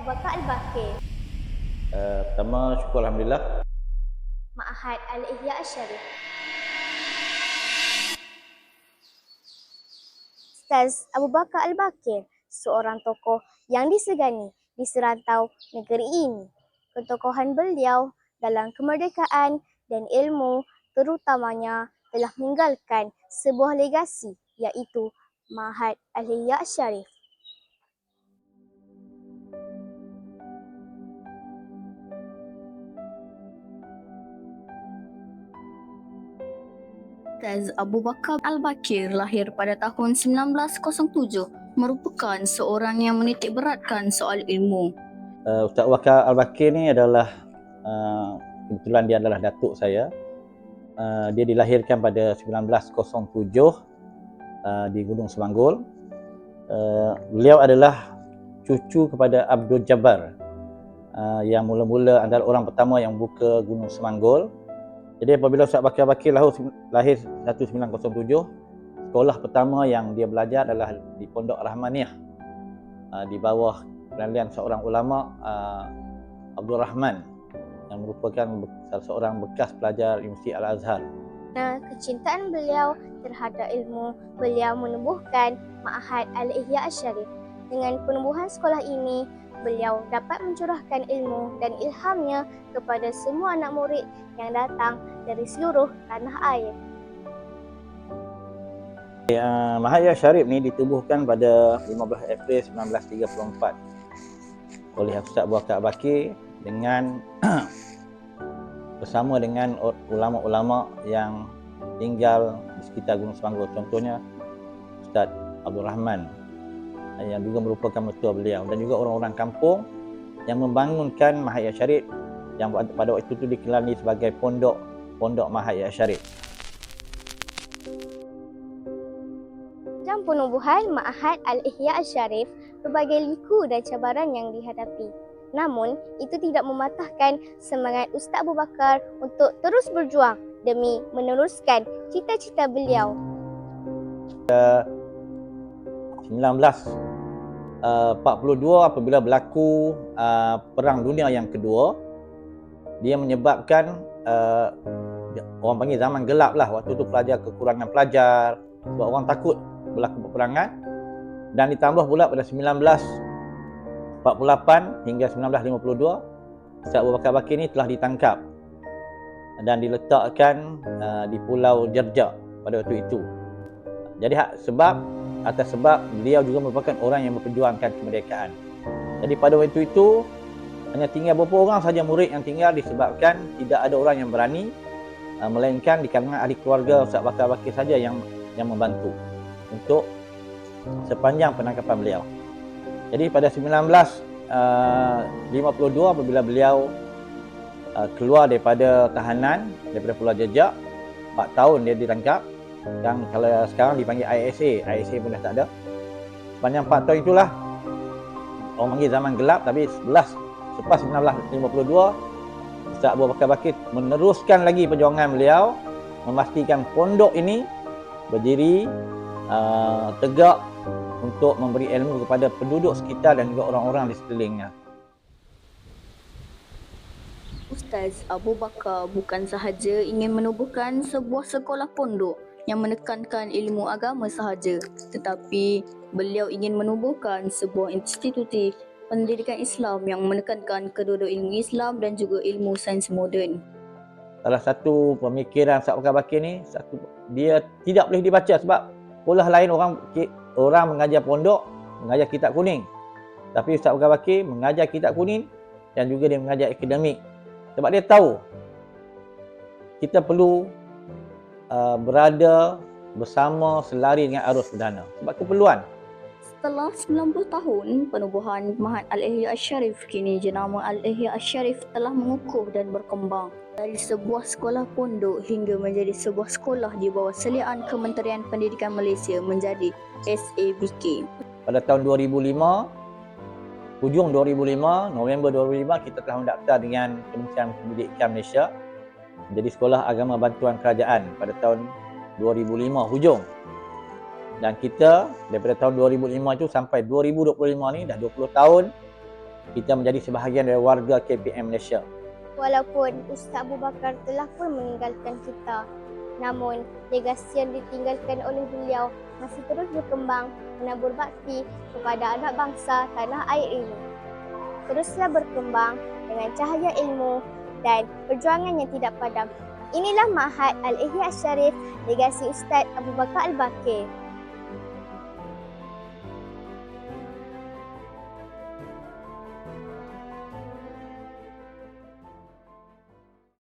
Abu Bakar Al-Bakir, Uh, pertama, syukur Alhamdulillah. Ma'had Al-Ihya Al-Syarif. Ustaz Abu Bakar Al-Bakir, seorang tokoh yang disegani di serantau negeri ini. Ketokohan beliau dalam kemerdekaan dan ilmu terutamanya telah meninggalkan sebuah legasi iaitu Ma'had Al-Ihya Al-Syarif. Ustaz Abu Bakar Al-Bakir lahir pada tahun 1907 merupakan seorang yang menitik beratkan soal ilmu. Uh, Ustaz Wakar Al-Bakir ni adalah uh, kebetulan dia adalah datuk saya. Uh, dia dilahirkan pada 1907 uh, di Gunung Semanggul. Uh, beliau adalah cucu kepada Abdul Jabbar uh, yang mula-mula antara orang pertama yang buka Gunung Semanggul. Jadi apabila Ustaz Bakar Bakir lahir, lahir 1907, sekolah pertama yang dia belajar adalah di Pondok Rahmaniah uh, di bawah penalian seorang ulama uh, Abdul Rahman yang merupakan salah seorang bekas pelajar Universiti Al-Azhar. Kerana kecintaan beliau terhadap ilmu, beliau menubuhkan Ma'had Al-Ihya Al-Syarif. Dengan penubuhan sekolah ini, beliau dapat mencurahkan ilmu dan ilhamnya kepada semua anak murid yang datang dari seluruh tanah air. Uh, Mahaya Syarif ni ditubuhkan pada 15 April 1934 oleh Ustaz Abu Bakar Bakir dengan bersama dengan ulama-ulama yang tinggal di sekitar Gunung Semanggul. Contohnya Ustaz Abdul Rahman yang juga merupakan mertua beliau dan juga orang-orang kampung yang membangunkan Mahaya Syarif yang pada waktu itu dikenali sebagai pondok pondok Mahaya Syarif. Dalam penubuhan Ma'had Al-Ihya Al-Syarif, berbagai liku dan cabaran yang dihadapi. Namun, itu tidak mematahkan semangat Ustaz Abu Bakar untuk terus berjuang demi meneruskan cita-cita beliau. 1942 uh, apabila berlaku uh, perang dunia yang kedua dia menyebabkan uh, orang panggil zaman gelap lah waktu tu pelajar kekurangan pelajar sebab orang takut berlaku peperangan dan ditambah pula pada 1948 hingga 1952 Ustaz Abu Bakar Bakir ni telah ditangkap dan diletakkan uh, di Pulau Jerjak pada waktu itu. Jadi sebab atas sebab beliau juga merupakan orang yang memperjuangkan kemerdekaan. Jadi pada waktu itu hanya tinggal beberapa orang saja murid yang tinggal disebabkan tidak ada orang yang berani uh, melainkan di kalangan ahli keluarga Ustaz Bakar Bakir saja yang yang membantu untuk sepanjang penangkapan beliau. Jadi pada 1952 apabila beliau uh, keluar daripada tahanan daripada Pulau Jejak 4 tahun dia ditangkap yang kalau sekarang dipanggil ISA ISA pun dah tak ada sepanjang 4 tahun itulah orang panggil zaman gelap tapi 11 selepas 1952 Ustaz Abu Bakar Bakir meneruskan lagi perjuangan beliau memastikan pondok ini berdiri uh, tegak untuk memberi ilmu kepada penduduk sekitar dan juga orang-orang di sekelilingnya. Ustaz Abu Bakar bukan sahaja ingin menubuhkan sebuah sekolah pondok yang menekankan ilmu agama sahaja, tetapi beliau ingin menubuhkan sebuah institusi pendidikan Islam yang menekankan kedua-dua ilmu Islam dan juga ilmu sains moden. Salah satu pemikiran Ustaz Bakar Bakir ni satu dia tidak boleh dibaca sebab pola lain orang orang mengajar pondok mengajar kitab kuning. Tapi Ustaz Bakar Bakir mengajar kitab kuning dan juga dia mengajar akademik. Sebab dia tahu kita perlu uh, berada bersama selari dengan arus perdana. Sebab keperluan. Setelah 90 tahun penubuhan Mahat Al-Ihya Al-Syarif, kini jenama Al-Ihya Al-Syarif telah mengukuh dan berkembang dari sebuah sekolah pondok hingga menjadi sebuah sekolah di bawah seliaan Kementerian Pendidikan Malaysia menjadi SABK. pada tahun 2005 hujung 2005 November 2005 kita telah mendaftar dengan Kementerian Pendidikan Malaysia menjadi sekolah agama bantuan kerajaan pada tahun 2005 hujung dan kita daripada tahun 2005 itu sampai 2025 ni dah 20 tahun kita menjadi sebahagian dari warga KPM Malaysia. Walaupun Ustaz Abu Bakar telah pun meninggalkan kita, namun legasi yang ditinggalkan oleh beliau masih terus berkembang menabur bakti kepada anak bangsa tanah air ini. Teruslah berkembang dengan cahaya ilmu dan perjuangan yang tidak padam. Inilah Ma'had Al-Ihya Syarif Legasi Ustaz Abu Bakar Al-Bakir.